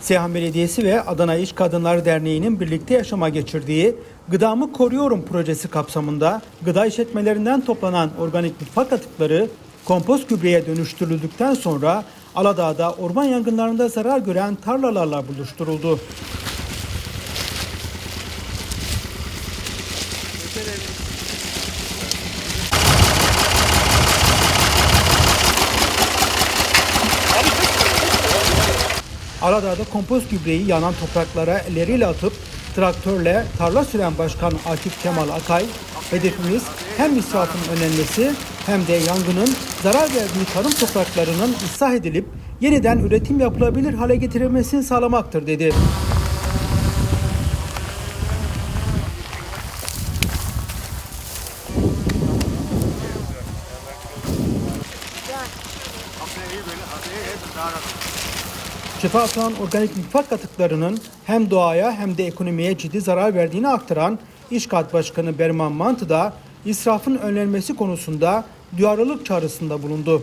Seyhan Belediyesi ve Adana İş Kadınlar Derneği'nin birlikte yaşama geçirdiği Gıdamı Koruyorum projesi kapsamında gıda işletmelerinden toplanan organik mutfak atıkları kompost gübreye dönüştürüldükten sonra Aladağ'da orman yangınlarında zarar gören tarlalarla buluşturuldu. Aladağ'da kompost gübreyi yanan topraklara elleriyle atıp traktörle tarla süren Başkan Akif Kemal Akay, hedefimiz hem israfın önlenmesi hem de yangının zarar verdiği tarım topraklarının ıslah edilip yeniden üretim yapılabilir hale getirilmesini sağlamaktır dedi. Çöpe atılan organik mutfak atıklarının hem doğaya hem de ekonomiye ciddi zarar verdiğini aktaran İşkat Başkanı Berman Mantı da israfın önlenmesi konusunda duyarlılık çağrısında bulundu.